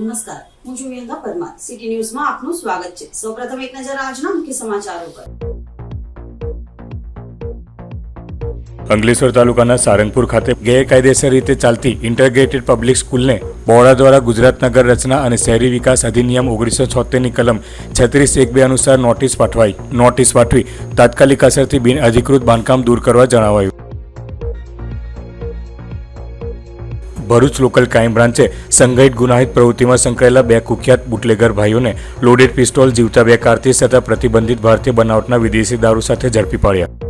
નમસ્કાર. હું છું વિયંકા પરમાર. સિટી ન્યૂઝમાં આપનું સ્વાગત છે. સૌપ્રથમ એક નજર આજના મુખ્ય સમાચારો પર. અંગલેશ્વર તાલુકાના સારંગપુર ખાતે ગેરકાયદેસર રીતે ચાલતી ઇન્ટરગ્રેટેડ પબ્લિક સ્કૂલને બોર્ડા દ્વારા ગુજરાત નગર રચના અને શહેરી વિકાસ અધિનિયમ ઓગણીસો છોતેરની કલમ છત્રીસ એક બે અનુસાર નોટિસ પાઠવાઈ. નોટિસ પાઠવી તાત્કાલિક અસરથી બિન અધિકૃત બાંધકામ દૂર કરવા જણાવાયું. ભરૂચ લોકલ ક્રાઇમ બ્રાન્ચે સંગઠિત ગુનાહિત પ્રવૃત્તિમાં સંકળાયેલા બે કુખ્યાત બુટલેગર ભાઈઓને લોડેડ પિસ્તોલ જીવતા બે કારતીસ તથા પ્રતિબંધિત ભારતીય બનાવટના વિદેશી દારૂ સાથે ઝડપી પાડ્યા.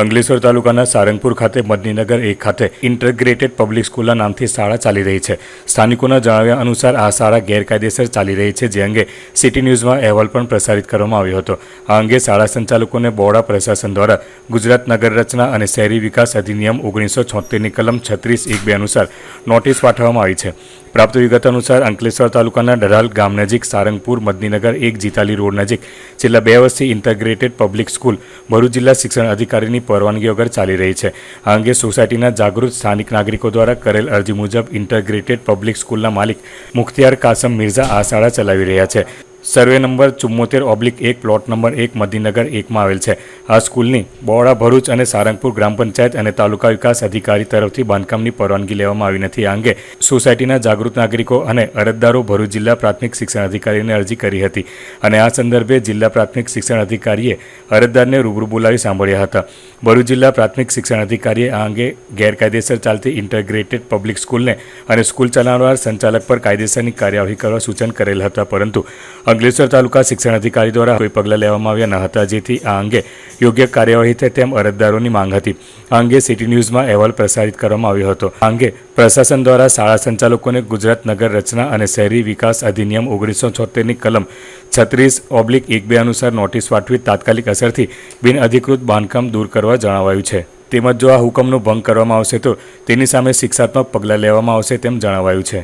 અંકલેશ્વર તાલુકાના સારંગપુર ખાતે મદનીનગર એક ખાતે ઇન્ટરગ્રેટેડ પબ્લિક સ્કૂલના નામથી શાળા ચાલી રહી છે. સ્થાનિકોના જણાવ્યા અનુસાર આ શાળા ગેરકાયદેસર ચાલી રહી છે, જે અંગે સિટી ન્યૂઝમાં અહેવાલ પણ પ્રસારિત કરવામાં આવ્યો હતો. આ અંગે શાળા સંચાલકોને બોડા પ્રશાસન દ્વારા ગુજરાત નગર રચના અને શહેરી વિકાસ અધિનિયમ ઓગણીસો છોતેરની કલમ છત્રીસ એક બે અનુસાર નોટિસ પાઠવવામાં આવી છે. પ્રાપ્ત વિગત અનુસાર અંકલેશ્વર તાલુકાના ડરાલ ગામ નજીક સારંગપુર મદનીનગર એક જીતાલી રોડ નજીક છેલ્લા બે વર્ષથી ઇન્ટરગ્રેટેડ પબ્લિક સ્કૂલ ભરૂચ જિલ્લા શિક્ષણ અધિકારીની પરવાનગી વગર ચાલી રહી છે. આ અંગે સોસાયટીના જાગૃત સ્થાનિક નાગરિકો દ્વારા કરેલ અરજી મુજબ ઇન્ટરગ્રેટેડ પબ્લિક સ્કૂલના માલિક મુખ્તિયાર કાસમ મિર્ઝા આ શાળા ચલાવી રહ્યા છે. સર્વે નંબર ચુમ્મોતેર ઓબ્લિક એક પ્લોટ નંબર એક મદીનગર એકમાં આવેલ છે. આ સ્કૂલની બોડા ભરૂચ અને સારંગપુર ગ્રામ પંચાયત અને તાલુકા વિકાસ અધિકારી તરફથી બાંધકામની પરવાનગી લેવામાં આવી નથી. આ અંગે સોસાયટીના જાગૃત નાગરિકો અને અરજદારો ભરૂચ જિલ્લા પ્રાથમિક શિક્ષણ અધિકારીને અરજી કરી હતી અને આ સંદર્ભે જિલ્લા પ્રાથમિક શિક્ષણ અધિકારીએ અરજદારને રૂબરૂ બોલાવી સાંભળ્યા હતા. ભરૂચ જિલ્લા પ્રાથમિક શિક્ષણ અધિકારીએ આ અંગે ગેરકાયદેસર ચાલતી ઇન્ટરગ્રેટેડ પબ્લિક સ્કૂલને અને સ્કૂલ ચલાવનાર સંચાલક પર કાયદેસરની કાર્યવાહી કરવા સૂચન કરેલ હતા. પરંતુ અંકલેશ્વર તાલુકા શિક્ષણ અધિકારી દ્વારા કોઈ પગલાં લેવામાં આવ્યા ન હતા, જેથી આ અંગે યોગ્ય કાર્યવાહી થાય તેમ અરજદારોની માંગ હતી. આ અંગે સિટી ન્યૂઝમાં અહેવાલ પ્રસારિત કરવામાં આવ્યો હતો. આ અંગે પ્રશાસન દ્વારા શાળા સંચાલકોને ગુજરાત નગર રચના અને શહેરી વિકાસ અધિનિયમ ઓગણીસો છોતેરની કલમ છત્રીસ ઓબ્લિક એક બે અનુસાર નોટિસ પાઠવી તાત્કાલિક અસરથી બિન અધિકૃત બાંધકામ દૂર કરવા જણાવાયું છે. તેમજ જો આ હુકમનો ભંગ કરવામાં આવશે તો તેની સામે શિક્ષાત્મક પગલાં લેવામાં આવશે તેમ જણાવાયું છે.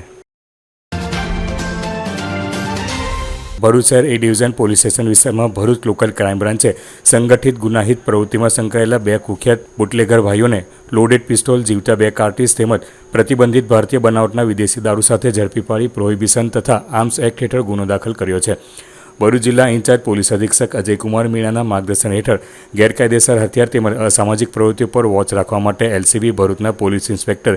ભરૂચ શહેર એ ડિવિઝન પોલીસ સ્ટેશન વિસ્તારમાં ભરૂચ લોકલ ક્રાઇમ બ્રાન્ચે સંગઠિત ગુનાહિત પ્રવૃત્તિમાં સંકળાયેલા બે કુખ્યાત બુટલેગર ભાઈઓને લોડેડ પિસ્તોલ જીવતા બે કાર્ટીસ તેમજ પ્રતિબંધિત ભારતીય બનાવટના વિદેશી દારૂ સાથે ઝડપી પાડી પ્રોહિબિશન તથા આર્મ્સ એક્ટ હેઠળ ગુનો દાખલ કર્યો છે. ભરૂચ જિલ્લા ઇન્ચાર્જ પોલીસ અધિક્ષક અજયકુમાર મીણાના માર્ગદર્શન હેઠળ ગેરકાયદેસર હથિયાર તેમજ અસામાજિક પ્રવૃત્તિઓ પર વોચ રાખવા માટે એલસીબી ભરૂચના પોલીસ ઇન્સ્પેક્ટર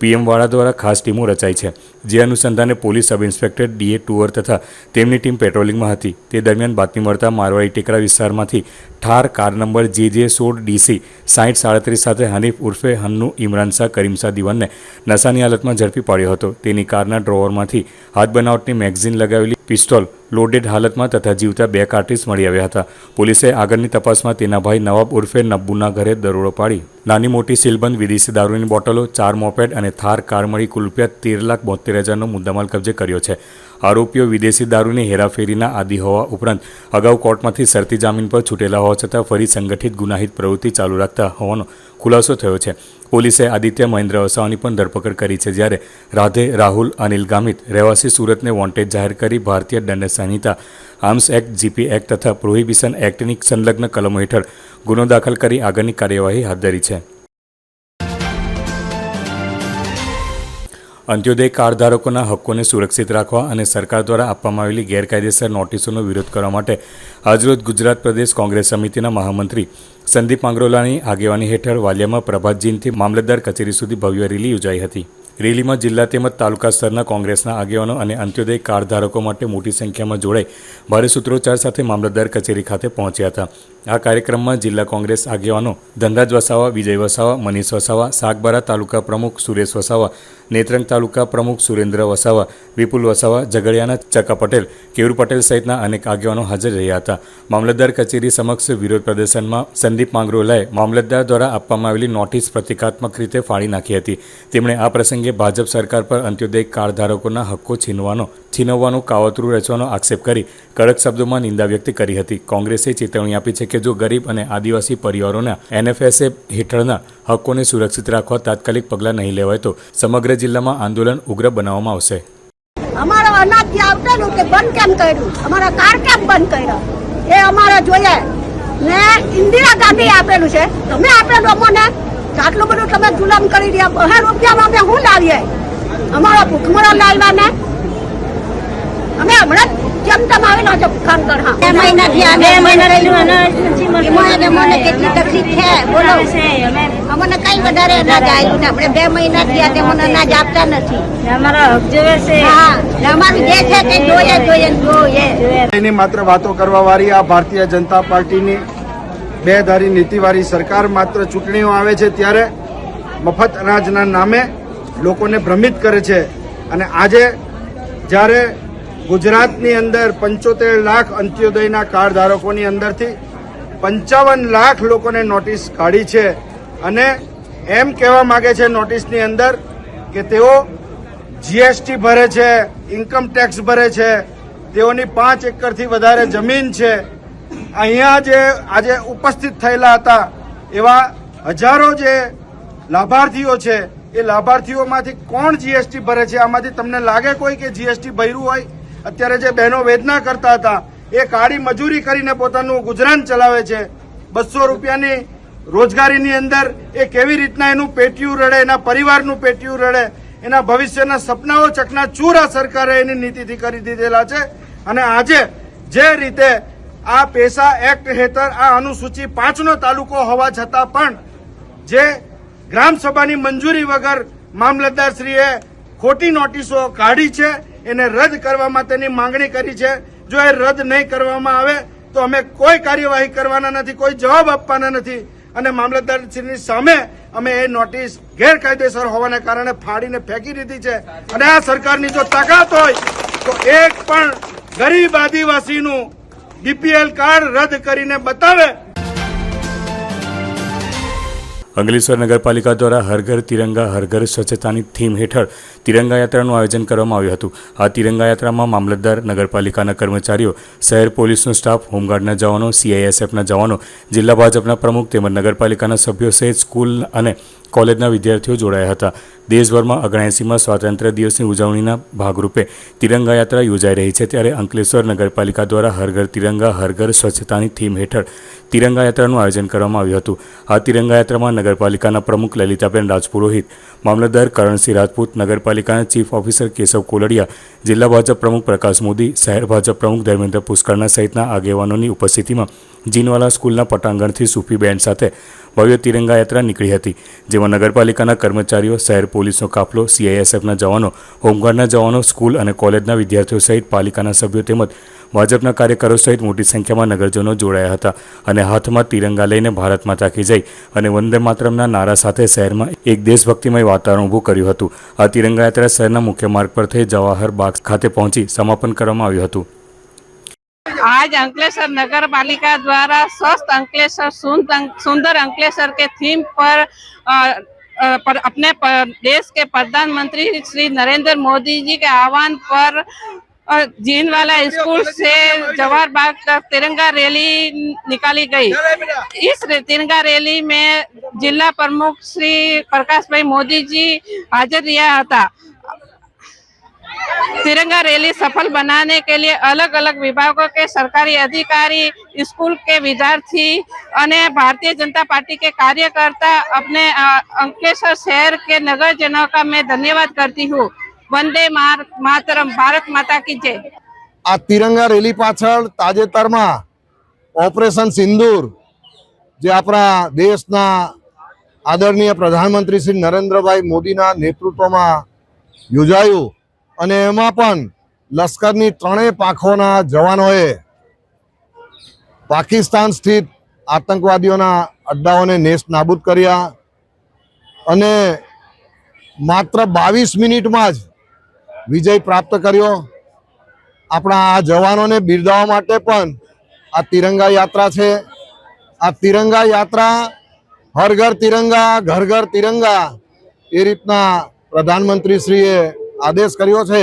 પીએમ વાળા દ્વારા ખાસ ટીમો રચાઈ છે. જે અનુસંધાને પોલીસ સબ ઇન્સ્પેક્ટર, ડીએ ટુઅર તથા તેમની ટીમ પેટ્રોલિંગમાં હતી. તે દરમિયાન બાતમી મળતા મારવાડી ટેકરા વિસ્તારમાંથી ઠાર કાર નંબર જે જે સોળ ડીસી સાઠ સાડત્રીસ સાથે હનીફ ઉર્ફે હન્નુ ઇમરાન શાહ કરીમશાહ દિવાનને નશાની હાલતમાં ઝડપી પાડ્યો હતો. તેની કારના ડ્રોવરમાંથી હાથ બનાવટની મેગઝીન લગાવેલી પિસ્તોલ લોડેડ હાલતમાં તથા જીવતા બે કાર્ટિસ મળી આવ્યા હતા. પોલીસે આગળની તપાસમાં તેના ભાઈ નવાબ ઉર્ફે નબ્બુના ઘરે દરોડો પાડી. નાની મોટી સીલબંધ, વિદેશી દારૂની બોટલો, ચાર મોપેડ અને થાર કાર મળી કુલ રૂપિયા તેર લાખ બોતેર હજારનો મુદ્દામાલ કબજે કર્યો છે. આરોપીઓ વિદેશી દારૂની હેરાફેરીના આદિ હોવા ઉપરાંત અગાઉ કોર્ટમાંથી શરતી જામીન પર છૂટેલા હોવા છતાં ફરી સંગઠિત ગુનાહિત પ્રવૃત્તિ ચાલુ રાખતા હોવાનો ખુલાસો થયો છે. પોલીસે આદિત્ય મહેન્દ્ર વસાવાની પણ ધરપકડ કરી છે જ્યારે રાધે, રાહુલ, અનિલ ગામિત રહેવાસી સુરતને વોન્ટેડ જાહેર કરી ભારતીય દંડ સંહિતા, આર્મ્સ એક્ટ, જીપી એક્ટ તથા પ્રોહિબિશન એક્ટની સંલગ્ન કલમો હેઠળ ગુનો દાખલ કરી આગળની કાર્યવાહી હાથ ધરી છે. અંત્યોદય કાર્ડ ધારકોના હક્કોને સુરક્ષિત રાખવા અને સરકાર દ્વારા આપવામાં આવેલી ગેરકાયદેસર નોટિસોનો વિરોધ કરવા માટે આજરોજ ગુજરાત પ્રદેશ કોંગ્રેસ સમિતિના મહામંત્રી સંદીપ માંગરોલાની આગેવાની હેઠળ વાલિયામાં પ્રભાતજીનથી મામલતદાર કચેરી સુધી ભવ્ય રેલી યોજાઈ હતી. રેલીમાં જિલ્લા તેમજ તાલુકા સ્તરના કોંગ્રેસના આગેવાનો અને અંત્યોદય કાર્ડ ધારકો માટે મોટી સંખ્યામાં જોડાઈ ભારે સૂત્રોચ્ચાર સાથે મામલતદાર કચેરી ખાતે પહોંચ્યા હતા. આ કાર્યક્રમમાં જિલ્લા કોંગ્રેસ આગેવાનો ધનરાજ વસાવા, વિજય વસાવા, મનીષ વસાવા, સાગબારા તાલુકા પ્રમુખ સુરેશ વસાવા, નેત્રંગ તાલુકા પ્રમુખ સુરેન્દ્ર વસાવા, વિપુલ વસાવા, ઝઘડિયાના ચકા પટેલ, કેવુર પટેલ સહિતના અનેક આગેવાનો હાજર રહ્યા હતા. મામલતદાર કચેરી સમક્ષ વિરોધ પ્રદર્શનમાં સંદીપ માંગરોલાએ મામલતદાર દ્વારા આપવામાં આવેલી નોટિસ પ્રતિકાત્મક રીતે ફાડી નાખી હતી. તેમણે આ પ્રસંગે ભાજપ સરકાર પર અંત્યોદય કાર્ડ ધારકોના હક્કો છીનવાનો, છીનવવાનું કાવતરું રચવાનો આક્ષેપ કરી, કડક શબ્દોમાં નિંદા વ્યક્ત કરી હતી. કોંગ્રેસે ચેતવણી આપી છે કે જો ગરીબ અને આદિવાસી પરિવારોના એનએફએસએ હેઠળના હકોને સુરક્ષિત રાખવા તાત્કાલિક પગલાં નહીં લેવાય તો સમગ્ર જિલ્લામાં આંદોલન ઉગ્ર બનાવવામાં આવશે. અમારો અનાજ જે આવતેલું તે બંધ કેમ કર્યું? અમારા કાર કેમ બંધ કર્યા? એ અમારે જોઈએ. ને ઇન્દિરા ગાંધી આપેલું છે. તમે આપેલું અમને આટલું બધું તમે જુલમ કરી રહ્યા બહાર રૂપિયામાં અમે શું લાવીએ? અમારા ભૂખમરો લાવ્યા ને? અમે હમણાં જેમ તેમ આવેલો છે કામ કર હા. બે મહિના થયા બે મહિના એમાં એને મને કેટલી તકલીફ છે? બોલો. અમને કઈ વધારે અનાજ આવ્યું ને આપણે બે મહિના થયા તે મને અનાજ આપતા નથી. અમારા હક જોવે છે. હા ને અમારું જે છે તે જોઈએ જોઈએ જોઈએ એની માત્ર વાતો કરવા વાળી આ ભારતીય જનતા પાર્ટીની બે ધારી નીતિવાળી સરકાર માત્ર ચૂંટણીઓ આવે છે ત્યારે મફત અનાજના નામે લોકોને ભ્રમિત કરે છે. અને આજે જ્યારે ગુજરાતની અંદર પંચોતેર લાખ અંત્યોદયના કાર્ડ ધારકોની અંદરથી પંચાવન લાખ લોકોને નોટિસ કાઢી છે. અને એમ કહેવા માગે છે નોટિસની અંદર કે તેઓ જીએસટી ભરે છે ઇન્કમ ટેક્સ ભરે છે, તેઓની પાંચ એકરથી વધારે જમીન છે. અહીંયા જે આજે ઉપસ્થિત થયેલા હતા, એવા હજારો જે લાભાર્થીઓ છે, એ લાભાર્થીઓમાંથી કોણ જીએસટી ભરે છે? આમાંથી તમને લાગે કોઈ કે જીએસટી ભર્યું હોય? અત્યારે જે બહેનો વેદના કરતા હતા, એ કાળી મજૂરી કરીને પોતાનું ગુજરાન ચલાવે છે. બસો રૂપિયાની રોજગારીની અંદર એ કેવી રીતના એનું પેટીયું રડે, એના પરિવારનું પેટીયું રડે, એના ભવિષ્યના સપનાઓ ચકના ચૂર આ સરકારે એની નીતિથી કરી દીધેલા છે. અને આજે જે રીતે આ પેશા એક્ટ હેઠળ આ અનુસૂચિ પાંચનો તાલુકો હોવા છતાં પણ જે ગ્રામસભાની મંજૂરી વગર મામલતદારશ્રીએ ખોટી નોટિસો કાઢી છે એને રદ કરવા માટેની માંગણી કરી છે. જો એ રદ નહીં કરવામાં આવે, તો અમે કોઈ કાર્યવાહી કરવાના નથી, કોઈ જવાબ આપવાના નથી. અને મામલતદારશ્રીની સામે અમે એ નોટિસ ગેરકાયદેસર હોવાને કારણે ફાડીને ફેંકી દીધી છે. અને આ સરકારની જો તાકાત હોય, તો એક પણ ગરીબ આદિવાસીનું બીપીએલ કાર્ડ રદ કરીને બતાવે. અંગલેશ્વર નગરપાલિકા દ્વારા હર ઘર તિરંગા હર ઘર સ્વચ્છતાની થીમ હેઠળ તિરંગા યાત્રાનું આયોજન કરવામાં આવ્યું હતું. આ તિરંગા યાત્રામાં મામલતદાર, નગરપાલિકાના કર્મચારીઓ, શહેર પોલીસનો સ્ટાફ, હોમગાર્ડના જવાનો સીઆઈએસએફના જવાનો, જિલ્લા ભાજપના પ્રમુખ તેમજ નગરપાલિકાના સભ્યો સહિત સ્કૂલ અને કોલેજના વિદ્યાર્થીઓ જોડાયા હતા. દેશભરમાં ઓગણએંસીમાં સ્વાતંત્ર્ય દિવસની ઉજવણીના ભાગરૂપે તિરંગા યાત્રા યોજાઈ રહી છે ત્યારે અંકલેશ્વર નગરપાલિકા દ્વારા હર ઘર તિરંગા, હર સ્વચ્છતાની થીમ હેઠળ તિરંગા યાત્રાનું આયોજન કરવામાં આવ્યું હતું. આ તિરંગા યાત્રામાં નગરપાલિકાના પ્રમુખ લલિતાબેન રાજપુરોહિત મામલતદાર કરણસિંહ રાજપૂત, નગરપાલિકાના ચીફ ઓફિસર કેશવ કોલડિયા, જિલ્લા ભાજપ પ્રમુખ પ્રકાશ મોદી, શહેર ભાજપ પ્રમુખ ધર્મેન્દ્ર પુષ્કરના સહિતના આગેવાનોની ઉપસ્થિતિમાં જીનવાલા સ્કૂલના પટાંગણથી સૂફી બેન્ડ સાથે ભવ્ય તિરંગા યાત્રા નીકળી હતી, જેમાં નગરપાલિકાના કર્મચારીઓ, શહેર પોલીસનો કાફલો સીઆઈએસએફના જવાનો, હોમગાર્ડના જવાનો, સ્કૂલ અને કોલેજના વિદ્યાર્થીઓ સહિત પાલિકાના સભ્યો તેમજ ભાજપના કાર્યકરો સહિત મોટી સંખ્યામાં નગરજનો જોડાયા હતા અને હાથમાં તિરંગા લઈને ભારત માતા કી જય અને વંદે માતરમના નારા સાથે શહેરમાં એક દેશભક્તિમય વાતાવરણ ઊભું કર્યું હતું આ તિરંગા યાત્રા શહેરના મુખ્ય માર્ગ પર થઈ જવાહર બાગ ખાતે પહોંચી સમાપન કરવામાં આવ્યું હતું आज अंकलेश्वर नगर पालिका द्वारा स्वस्थ अंकलेश्वर सुंद- सुंदर अंकलेश्वर के थीम पर अ, अ, पर अपने प- देश के प्रधानमंत्री श्री नरेंद्र मोदी जी के आह्वान पर अ, जीनवाला स्कूल से जवाहर बाग तक तिरंगा रैली निकाली गई इस रे- तिरंगा रैली में जिला प्रमुख श्री प्रकाश भाई मोदी जी हाजिर રહ્યા હતા तिरंगा रैली सफल बनाने के लिए अलग अलग विभागों के सरकारी अधिकारी स्कूल के विद्यार्थी અને भारतीय जनता पार्टी के कार्यकर्ता अपने अ, अंकलेश्वर शहर के नगरजनों का मैं धन्यवाद करती हूँ વંદે માતરમ, ભારત માતા કી જય. આ તિરંગા રેલી પાછળ તાજેતરમાં ઓપરેશન સિંદૂર, જે આપણા દેશના આદરણીય પ્રધાનમંત્રી શ્રી નરેન્દ્રભાઈ મોદીના નેતૃત્વમાં યોજાયું અને એમાં પણ લશ્કરની ત્રણેય પાંખોના જવાનોએ પાકિસ્તાન સ્થિત આતંકવાદીઓના અડ્ડાઓને નેસ્ત નાબૂદ કર્યા અને માત્ર બાવીસ મિનિટમાં જ વિજય પ્રાપ્ત કર્યો. આપણા આ જવાનોને બિરદાવવા માટે પણ આ તિરંગા યાત્રા છે. આ તિરંગા યાત્રા હર ઘર તિરંગા, ઘર ઘર તિરંગા એ રીતના પ્રધાનમંત્રીશ્રીએ આદેશ કર્યો છે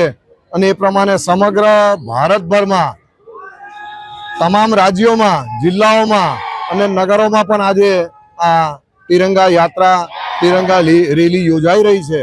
અને એ પ્રમાણે સમગ્ર ભારતભરમાં, તમામ રાજ્યોમાં, જિલ્લાઓમાં અને નગરોમાં પણ આજે આ તિરંગા યાત્રા, તિરંગા રેલી યોજાઈ રહી છે.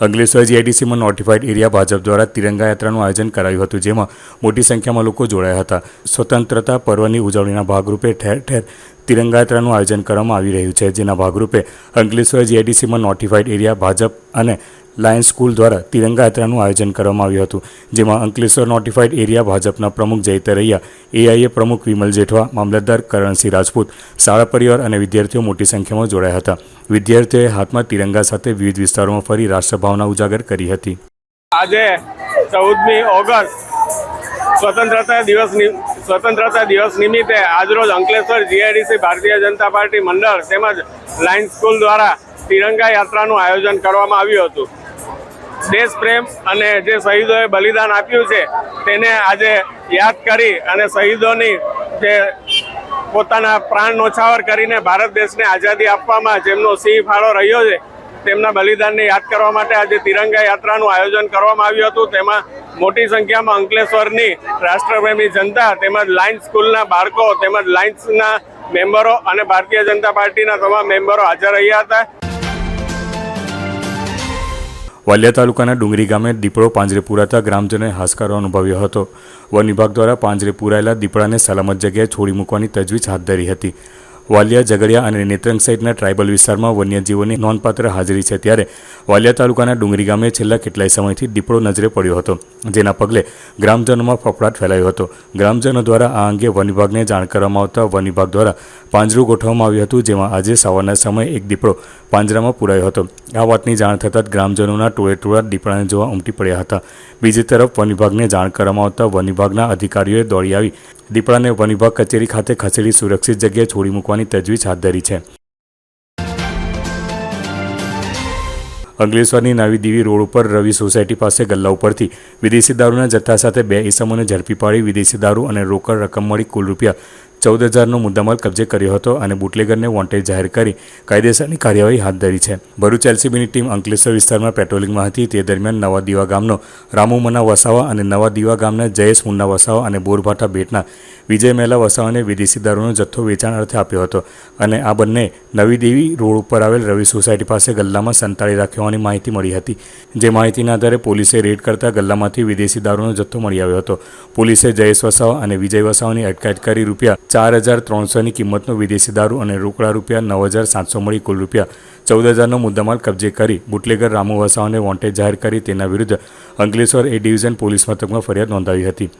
અંકલેશ્વર જીઆઈડીસીમાં નોટિફાઈડ એરિયા ભાજપ દ્વારા તિરંગા યાત્રાનું આયોજન કરાયું હતું, જેમાં મોટી સંખ્યામાં લોકો જોડાયા હતા. સ્વતંત્રતા પર્વની ઉજવણીના ભાગરૂપે ઠેર ઠેર તિરંગા યાત્રાનું આયોજન કરવામાં આવી રહ્યું છે, જેના ભાગરૂપે અંકલેશ્વર જીઆઈડીસીમાં નોટિફાઈડ એરિયા ભાજપ અને લાયન્સ સ્કૂલ દ્વારા તિરંગા યાત્રાનું આયોજન કરવામાં આવ્યું હતું, જેમાં અંકલેશ્વર નોટિફાઈડ એરિયા ભાજપના પ્રમુખ જયતરૈયા એઆઈએ પ્રમુખ વિમલ જેઠવા, મામલતદાર કરણસિંહ રાજપૂત, શાળા પરિવાર અને વિદ્યાર્થીઓ મોટી સંખ્યામાં જોડાયા હતા. વિદ્યાર્થીઓએ હાથમાં તિરંગા સાથે વિવિધ વિસ્તારોમાં ફરી રાષ્ટ્રભાવના ઉજાગર કરી હતી. આજે ચૌદમી ઓગસ્ટ સ્વતંત્રતા દિવસ નિ- સ્વતંત્રતા દિવસ નિમિત્તે આજરોજ અંકલેશ્વર જીઆઈડીસી ભારતીય જનતા પાર્ટી મંડળ તેમજ લાયન્સ સ્કૂલ દ્વારા તિરંગા યાત્રાનું આયોજન કરવામાં આવ્યું હતું. દેશ પ્રેમ અને જે શહીદોએ બલિદાન આપ્યું છે, તેને આજે યાદ કરી અને શહીદોની જે પોતાના પ્રાણ નોછાવર કરીને ભારત દેશને આઝાદી આપવામાં જેમનો સિંહ ફાળો રહ્યો છે તેમના બલિદાનને યાદ કરવા માટે આજે તિરંગા યાત્રાનું આયોજન કરવામાં આવ્યું હતું. તેમાં મોટી સંખ્યામાં અંકલેશ્વરની રાષ્ટ્રપ્રેમી જનતા, તેમજ લાયન્સ સ્કૂલના બાળકો, તેમજ લાયન્સના મેમ્બરો અને ભારતીય જનતા પાર્ટીના તમામ મેમ્બરો હાજર રહ્યા હતા. વાલિયા તાલુકાના ડુંગરી ગામે દીપડો પાંજરે પુરાતા ગ્રામજનોએ હાશકારો અનુભવ્યો હતો. વન વિભાગ દ્વારા પાંજરે પુરાયેલા દીપડાને સલામત જગ્યાએ છોડી મૂકવાની તજવીજ હાથ ધરી હતી. વાલિયા, ઝઘડિયા અને નેત્રંગ સહિતના ટ્રાઇબલ વિસ્તારમાં વન્યજીવોની નોંધપાત્ર હાજરી છે. ત્યારે વાલિયા તાલુકાના ડુંગરી ગામે છેલ્લા કેટલાય સમયથી દીપડો નજરે પડ્યો હતો, જેના પગલે ગ્રામજનોમાં ફફડાટ ફેલાયો હતો. ગ્રામજનો દ્વારા આ અંગે વન વિભાગને જાણ કરવામાં આવતા વન વિભાગ દ્વારા પાંજરું ગોઠવવામાં આવ્યું હતું, જેમાં આજે સવારના સમયે એક દીપડો પાંજરામાં પુરાયો હતો. આ વાતની જાણ થતાં જ ગ્રામજનોના ટોળે ટોળા દીપડાને જોવા ઉમટી પડ્યા હતા. બીજી તરફ વન વિભાગને જાણ કરવામાં આવતા વન વિભાગના અધિકારીઓએ દોડી આવી દીપડાને વન વિભાગ કચેરી ખાતે ખસેડી સુરક્ષિત જગ્યાએ છોડી મૂકવાની તજવીજ હાથ ધરી છે. અંકલેશ્વરની નવી દીવી રોડ ઉપર રવિ સોસાયટી પાસે ગલ્લા ઉપરથી વિદેશી દારૂના જથ્થા સાથે બે ઇસમોને ઝડપી પાડી વિદેશી દારૂ અને રોકડ રકમ મળી કુલ રૂપિયા ચૌદ હજારનો મુદ્દામાલ કબજે કર્યો હતો અને બુટલેગરને વોન્ટેડ જાહેર કરી કાયદેસરની કાર્યવાહી હાથ ધરી છે. ભરૂચ એલસીબીની ટીમ અંકલેશ્વર વિસ્તારમાં પેટ્રોલિંગમાં હતી. તે દરમિયાન નવા દીવા ગામનો રામુ મના વસાવા અને નવા દીવા ગામના જયેશ મુન્ના વસાવા અને બોરભાટા બેટના વિજય મહેલા વસાવાને વિદેશી દારૂનો જથ્થો વેચાણ અર્થે આપ્યો હતો. અને આ બંને નવી દેવી રોડ ઉપર આવેલ રવિ સોસાયટી પાસે ગલ્લામાં સંતાડી રાખ્યો હોવાની માહિતી મળી હતી. જે માહિતીના આધારે પોલીસે રેડ કરતા ગલ્લામાંથી વિદેશી દારૂનો જથ્થો મળી આવ્યો હતો. પોલીસે જયેશ વસાવા અને વિજય વસાવાની અટકાયત કરી રૂપિયા ચાર હજાર ત્રણસોની કિંમતનો વિદેશી દારૂ અને રોકડા રૂપિયા નવ હજાર સાતસો મળી કુલ રૂપિયા ચૌદ હજારનો મુદ્દામાલ કબજે કરી બુટલેગર, રામુ વસાવાને વોન્ટેડ જાહેર કરી તેના વિરુદ્ધ અંકલેશ્વર એ ડિવિઝન પોલીસ મથકમાં ફરિયાદ નોંધાવી હતી.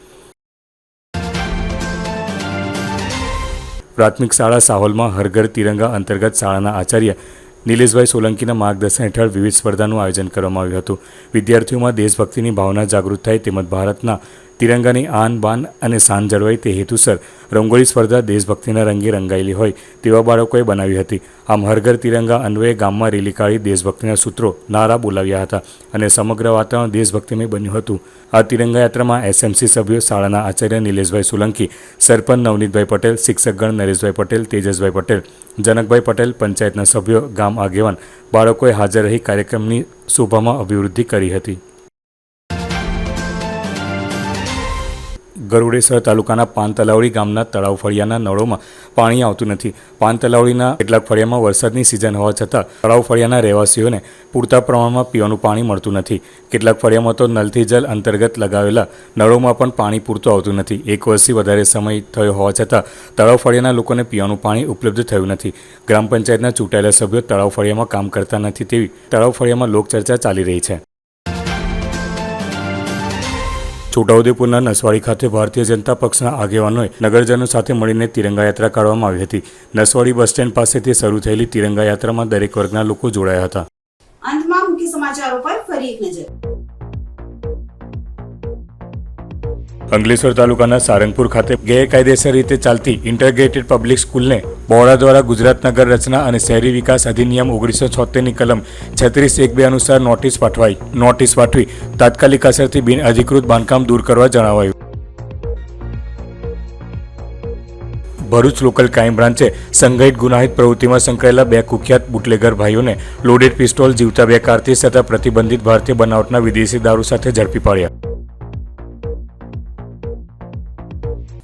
પ્રાથમિક શાળા સાહોલમાં હરઘર તિરંગા અંતર્ગત શાળાના આચાર્ય નિલેશભાઈ સોલંકીના માર્ગદર્શન હેઠળ વિવિધ સ્પર્ધાનું આયોજન કરવામાં આવ્યું હતું. વિદ્યાર્થીઓમાં દેશભક્તિની ભાવના જાગૃત થાય તેમજ ભારતના તિરંગાની આન, બાન અને શાન જળવાય તે હેતુસર રંગોળી સ્પર્ધા દેશભક્તિના રંગે રંગાયેલી હોય તેવા બાળકોએ બનાવી હતી. આમ હરઘર તિરંગા અન્વયે ગામમાં રેલી કાઢી દેશભક્તિના સૂત્રો નારા બોલાવ્યા હતા અને સમગ્ર વાતાવરણ દેશભક્તિમય બન્યું હતું. આ તિરંગા યાત્રામાં એસએમસી સભ્યો શાળાના આચાર્ય નિલેશભાઈ સોલંકી, સરપંચ નવનીતભાઈ પટેલ, શિક્ષકગણ નરેશભાઈ પટેલ, તેજસભાઈ પટેલ, જનકભાઈ પટેલ, પંચાયતના સભ્યો, ગામ આગેવાન બાળકોએ હાજર રહી કાર્યક્રમની શોભામાં અભિવૃદ્ધિ કરી હતી. ગરુડેશ્વર તાલુકાના પાન તલાવડી ગામના તળાવ ફળિયાના નળોમાં પાણી આવતું નથી. પાન તલાવડીના કેટલાક ફળિયામાં વરસાદની સિઝન હોવા છતાં તળાવ ફળિયાના રહેવાસીઓને પૂરતા પ્રમાણમાં પીવાનું પાણી મળતું નથી. કેટલાક ફળિયામાં તો નલથી જલ અંતર્ગત લગાવેલા નળોમાં પણ પાણી પૂરતું આવતું નથી. એક વર્ષથી વધારે સમય થયો હોવા છતાં તળાવ ફળિયાના લોકોને પીવાનું પાણી ઉપલબ્ધ થયું નથી. ગ્રામ પંચાયતના ચૂંટાયેલા સભ્યો તળાવ ફળિયામાં કામ કરતા નથી તેવી તળાવ ફળિયામાં લોકચર્ચા ચાલી રહી છે. છોટાઉદેપુરના નસવાડી ખાતે ભારતીય જનતા પક્ષના આગેવાનોએ નગરજનો સાથે મળીને તિરંગા યાત્રા કાઢવામાં આવી હતી. નસવાડી બસ સ્ટેન્ડ પાસેથી શરૂ થયેલી તિરંગા યાત્રામાં દરેક વર્ગના લોકો જોડાયા હતા. અંતમાં મુખ્ય સમાચારો પર ફરી એક નજર. અંકલેશ્વર તાલુકાના સારંગપુર ખાતે ગેરકાયદેસર રીતે ચાલતી ઇન્ટરગ્રેટેડ પબ્લિક સ્કૂલને બોર્ડા દ્વારા ગુજરાત નગર રચના અને શહેરી વિકાસ અધિનિયમ ઓગણીસો છોતેરની કલમ છત્રીસ એક બે અનુસાર નોટિસ પાઠવાઈ. નોટિસ પાઠવી તાત્કાલિક અસરથી બિન અધિકૃત બાંધકામ દૂર કરવા જણાવાયું. ભરૂચ લોકલ ક્રાઇમ બ્રાન્ચે સંગઠિત ગુનાહિત પ્રવૃત્તિમાં સંકળાયેલા બે કુખ્યાત બુટલેગર ભાઈઓને લોડેડ પિસ્તોલ જીવતા બે કારતીસ તથા પ્રતિબંધિત ભારતીય બનાવટના વિદેશી દારૂ સાથે ઝડપી પાડ્યા.